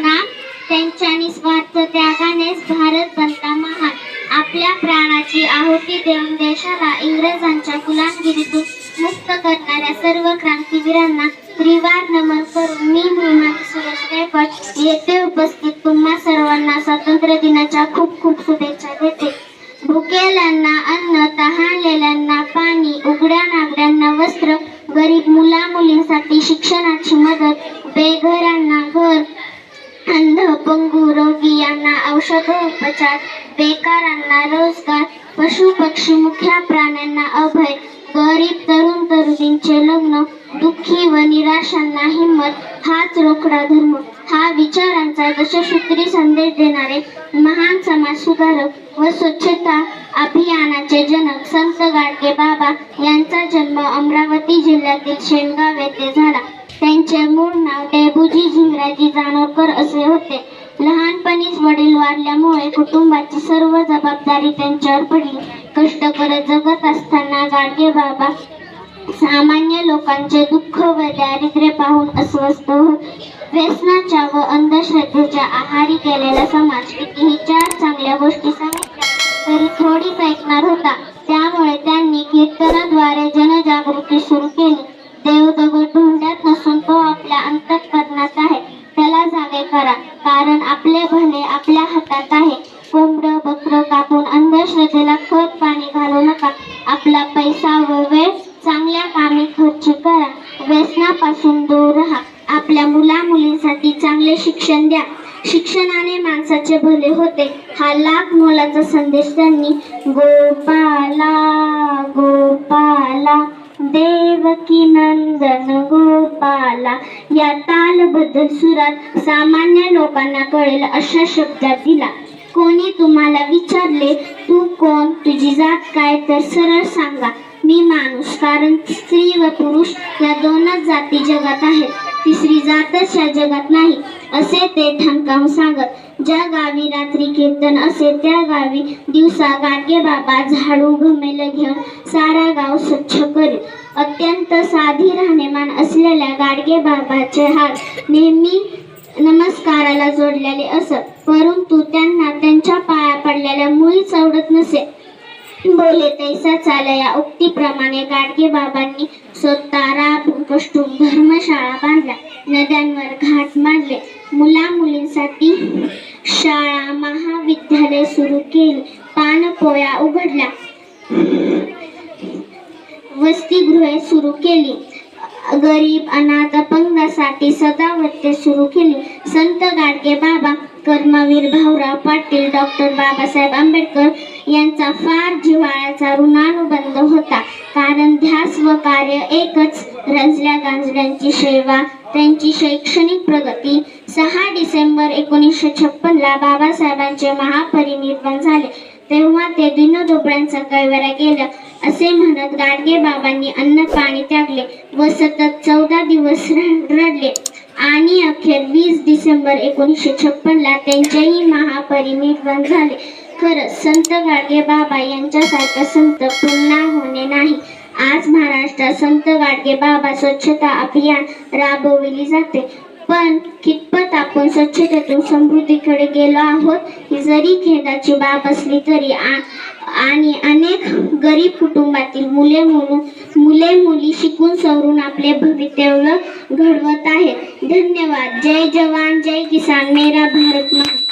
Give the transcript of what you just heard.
ना त्यांच्या निस्वार्थ त्यागानेच भारत बनला महान. आपल्या प्राणाची आहुती देऊन देशाला इंग्रजांच्या गुलामगिरीतून मुक्त करणाऱ्या सर्व क्रांतीवीरांना त्रिवार नमन करून मी मृणाली सुरेश गायकवाड येथे उपस्थित. तुम्हा सर्वांना स्वातंत्र्य दिनाच्या खूप खूप शुभेच्छा देते. भुकेल्यांना अन्न तहानलेल्यांना पाणी उघड्या नागड्यांना वस्त्र गरीब मुला मुलींसाठी शिक्षणाची मदत औषधोपचार बेकारांना रोजगार पशु पक्षी मुख्या प्राण्यांना अभय गरीब तरुण तरुणींचे लग्न दुःखी व निराशांना हिंमत हाच रोकडा धर्म. हा विचारांचा दशसूत्री संदेश देणारे महान समाज सुधारक व स्वच्छता अभियानाचे जनक संत गाडगे बाबा यांचा जन्म अमरावती जिल्ह्यातील शेणगाव येथे झाला. त्यांचे मूळ नाव डेबुजी झिंगराजी जानोरकर असे होते. लहानपणीच वडील वारल्यामुळे कुटुंबाची सर्व जबाबदारी त्यांच्यावर पडली. कष्ट करत जगत असताना गाडगे बाबा सामान्य लोकांचे दुःख व दारिद्र्य पाहून अस्वस्थ होते व्यसनाच्या व अंधश्रद्धेच्या आहारी केलेला समाज कितीही चार चांगल्या गोष्टी सांगितल्या तरी थोडीच ऐकणार होता. त्यामुळे त्यांनी कीर्तनाद्वारे जनजागृती सुरू केली. देव दगड धोंड्यात नसून तो आपल्या अंतःकरणात आहे. त्याला जागे करा. कारण आपले भले आपल्या हातात आहे. कोंबड बकर कापून अंधश्रद्धेला खत पाणी घालू नका. आपला पैसा व वेळ चांगल्या कामी खर्च करा. व्यसनापासून दूर राहा. आपल्या मुला मुलींसाठी चांगले शिक्षण द्या. शिक्षणाने माणसाचे भले होते. हा लाख मोलाचा संदेश त्यांनी. गोपाला गोपाला दे. देवकी नंदन गोपाला. या तालबद्ध सुरात सामान्य लोकांना कळेल अशा शब्दात दिला. कोणी तुम्हाला विचारले तू कोण? तुझी जात काय? तर सरळ सांगा मी माणूस. कारण स्त्री व पुरुष या दोनच जाती जगात आहेत. तिसरी जातच या जगात नाही. असे ते ठणकावून सांगत ज्या गावी रात्री कीर्तन असे त्या गावी दिवसा गाडगे बाबा झाडू घमेल घेऊन सारा गाव स्वच्छ करेल. अत्यंत साधी राहणेमान असलेल्या गाडगे बाबाचे हात नेहमी नमस्काराला जोडलेले असत. परंतु त्यांना त्यांच्या पाया पडलेल्या मुळीच आवडत नसे. बोले तैसा चाला या उक्तीप्रमाणे गाडगे बाबांनी स्वतः राबून कष्टून धर्मशाळा बांधल्या. नद्यांवर घाट मांडले. मुला मुलींसाठी शाळा महाविद्यालय सुरू केली. पानपोया उघडल्या. वसतिगृहे सुरू केली. गरीब अनाथ अपंगासाठी सदावत्ते सुरू केली. संत गाडगे बाबा कर्मवीर भाऊराव पाटील डॉक्टर बाबासाहेब आंबेडकर यांचा फार जिव्हाळ्याचा ऋणानुबंध होता. कारण ध्यास व कार्य एकच रंजल्या गांजल्यांची सेवा त्यांची शैक्षणिक प्रगती. सहा डिसेंबर एकोणीसशे छप्पनला बाबासाहेबांचे महापरिनिर्वाण झाले. तेव्हा ते दिनदुबळ्यांचा कैवारा गेलं. असे म्हणत गाडगे बाबांनी अन्न पाणी त्यागले व सतत चौदा दिवस रडले. आणि अखेर वीस डिसेंबर एकोणीसशे छप्पनला त्यांचेही महापरिनिर्वाण झाले. खरंच संत गाडगे बाबा यांच्यासारखा संत पुन्हा होणे नाही. आज महाराष्ट्रात संत गाडगे बाबा स्वच्छता अभियान राबविली जाते. पण कितपत आपण स्वच्छतेतून समृद्धीकडे गेलो आहोत ही जरी खेदाची बाब असली तरी आणि अनेक गरीब कुटुंबातील मुले म्हणून मुले मुली शिकून सवरून आपले भवितव्य घडवत आहेत. धन्यवाद. जय जवान जय किसान. मेरा भारत महा